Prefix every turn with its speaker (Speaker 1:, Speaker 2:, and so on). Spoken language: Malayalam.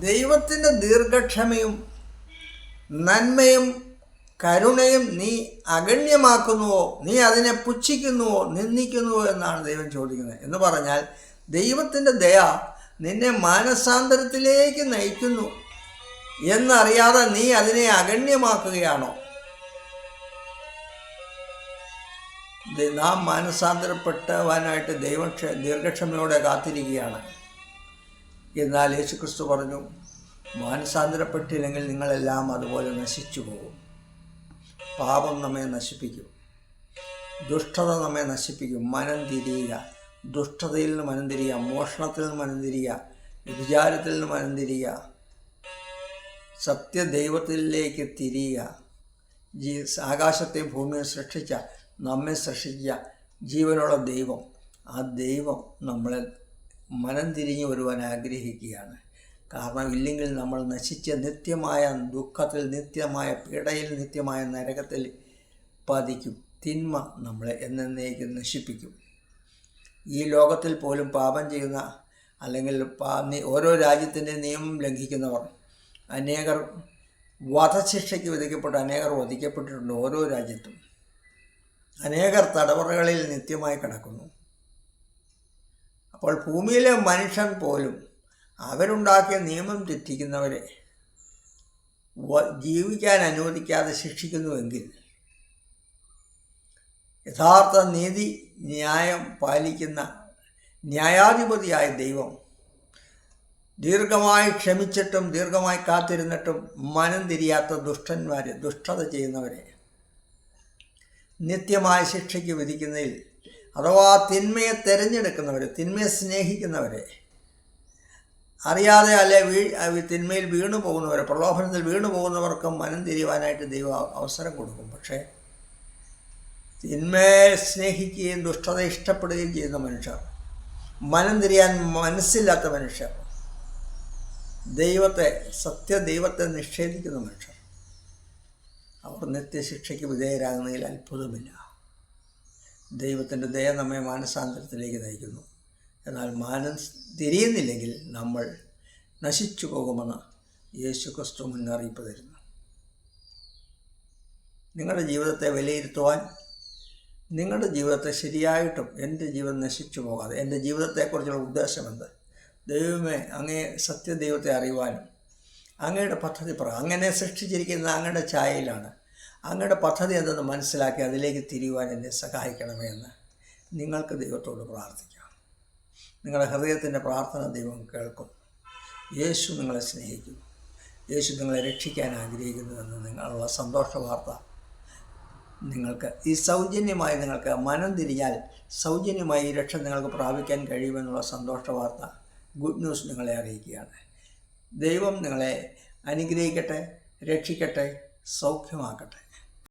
Speaker 1: ദൈവത്തിന്റെ ദീർഘക്ഷമയും നന്മയും കരുണയും നീ അഗണ്യമാക്കുന്നുവോ? നീ അതിനെ പുച്ഛിക്കുന്നുവോ? നിന്ദിക്കുന്നുവോ? എന്നാണ് ദൈവം ചോദിക്കുന്നത്. എന്ന് പറഞ്ഞാൽ ദൈവത്തിന്റെ ദയ നിന്നെ മാനസാന്തരത്തിലേക്ക് നയിക്കുന്നു. എന്നറിയാതെ നീ അതിനെ അഗണ്യമാക്കുകയാണോ? നാം മാനസാന്തരപ്പെട്ടവാനായിട്ട് ദൈവക്ഷ ദീർഘക്ഷമയോടെ കാത്തിരിക്കുകയാണ്. എന്നാൽ യേശുക്രിസ്തു പറഞ്ഞു മാനസാന്തരപ്പെട്ടില്ലെങ്കിൽ നിങ്ങളെല്ലാം അതുപോലെ നശിച്ചു പോകും പാപം നമ്മെ നശിപ്പിക്കും. ദുഷ്ടത നമ്മെ നശിപ്പിക്കും. മനം തിരിയുക. ദുഷ്ടതയിൽ നിന്ന് മനം തിരിയുക. മോഷണത്തിൽ നിന്ന് മനം തിരിയുക. വിചാരത്തിൽ നിന്ന് മനം തിരിയുക. സത്യദൈവത്തിലേക്ക് തിരിയുക. ജീ ആകാശത്തെയും ഭൂമിയെ സൃഷ്ടിച്ച നമ്മെ സൃഷ്ടിച്ച ജീവനുള്ള ദൈവം. ആ ദൈവം നമ്മളെ മനം തിരിഞ്ഞു വരുവാൻ ആഗ്രഹിക്കുകയാണ്. കാരണം ഇല്ലെങ്കിൽ നമ്മൾ നശിച്ച നിത്യമായ ദുഃഖത്തിൽ നിത്യമായ പീഡയിൽ നിത്യമായ നരകത്തിൽ പതിക്കും. തിന്മ നമ്മളെ എന്നേക്കും നശിപ്പിക്കും. ഈ ലോകത്തിൽ പോലും പാപം ചെയ്യുന്ന അല്ലെങ്കിൽ ഓരോ രാജ്യത്തിന്റെ നിയമം ലംഘിക്കുന്നവർ അനേകർ വധശിക്ഷയ്ക്ക് വിധിക്കപ്പെട്ട് അനേകർ വധിക്കപ്പെട്ടിട്ടുണ്ട് ഓരോ രാജ്യത്തും. അനേകർ തടവറകളിൽ നിത്യമായി കിടക്കുന്നു. അപ്പോൾ ഭൂമിയിലെ മനുഷ്യൻ പോലും അവരുണ്ടാക്കിയ നിയമം തെറ്റിക്കുന്നവരെ ജീവിക്കാൻ അനുവദിക്കാതെ ശിക്ഷിക്കുന്നുവെങ്കിൽ യഥാർത്ഥ നീതി ന്യായം പാലിക്കുന്ന ന്യായാധിപതിയായ ദൈവം ദീർഘമായി ക്ഷമിച്ചിട്ടും ദീർഘമായി കാത്തിരുന്നിട്ടും മനം തിരിയാത്ത ദുഷ്ടന്മാരെ ദുഷ്ടത ചെയ്യുന്നവരെ നിത്യമായ ശിക്ഷയ്ക്ക് വിധിക്കുന്നതിൽ അഥവാ തിന്മയെ തിരഞ്ഞെടുക്കുന്നവർ തിന്മയെ സ്നേഹിക്കുന്നവരെ അറിയാതെ അല്ലെ വീ തിന്മയിൽ വീണു പോകുന്നവർ പ്രലോഭനത്തിൽ വീണു പോകുന്നവർക്കും മനം തിരിയുവാനായിട്ട് ദൈവം അവസരം കൊടുക്കും. പക്ഷേ തിന്മയെ സ്നേഹിക്കുകയും ദുഷ്ടത ഇഷ്ടപ്പെടുകയും ചെയ്യുന്ന മനുഷ്യർ മനം തിരിയാൻ മനസ്സില്ലാത്ത മനുഷ്യർ ദൈവത്തെ സത്യദൈവത്തെ നിഷേധിക്കുന്ന മനുഷ്യർ അവർ നിത്യശിക്ഷയ്ക്ക് വിധേയരാകുന്നതിൽ അത്ഭുതമില്ല. ദൈവത്തിന്റെ ദയ നമ്മെ മാനസാന്തരത്തിലേക്ക് നയിക്കുന്നു. എന്നാൽ മാനം തിരിയുന്നില്ലെങ്കിൽ നമ്മൾ നശിച്ചു പോകുമെന്ന് യേശു ക്രിസ്തു മുന്നറിയിപ്പ് തരുന്നു. നിങ്ങളുടെ ജീവിതത്തെ വിലയിരുത്തുവാൻ നിങ്ങളുടെ ജീവിതത്തെ ശരിയായിട്ടും എന്റെ ജീവിതം നശിച്ചു പോകാതെ എന്റെ ജീവിതത്തെക്കുറിച്ചുള്ള ഉദ്ദേശമെന്ത് ദൈവമേ അങ്ങേ സത്യദൈവത്തെ അറിയുവാനും അങ്ങയുടെ പദ്ധതി പറ അങ്ങനെ സൃഷ്ടിച്ചിരിക്കുന്ന അങ്ങയുടെ ഛായയിലാണ് അങ്ങയുടെ പദ്ധതി എന്തെന്ന് മനസ്സിലാക്കി അതിലേക്ക് തിരിയുവാൻ എന്നെ സഹായിക്കണമെന്ന് നിങ്ങൾക്ക് ദൈവത്തോട് പ്രാർത്ഥിക്കാം. നിങ്ങളുടെ ഹൃദയത്തിന്റെ പ്രാർത്ഥന ദൈവം കേൾക്കും. യേശു നിങ്ങളെ സ്നേഹിക്കുന്നു യേശു നിങ്ങളെ രക്ഷിക്കാൻ ആഗ്രഹിക്കുന്നുവെന്ന് നിങ്ങളുള്ള സന്തോഷ വാർത്ത നിങ്ങൾക്ക് ഈ സൗജന്യമായി നിങ്ങൾക്ക് മനം തിരിഞ്ഞാൽ സൗജന്യമായി ഈ രക്ഷ നിങ്ങൾക്ക് പ്രാപിക്കാൻ കഴിയുമെന്നുള്ള സന്തോഷ വാർത്ത ഗുഡ് ന്യൂസ് നിങ്ങളെ അറിയിക്കുകയാണ്. ദൈവം നിങ്ങളെ അനുഗ്രഹിക്കട്ടെ രക്ഷിക്കട്ടെ സൗഖ്യമാക്കട്ടെ.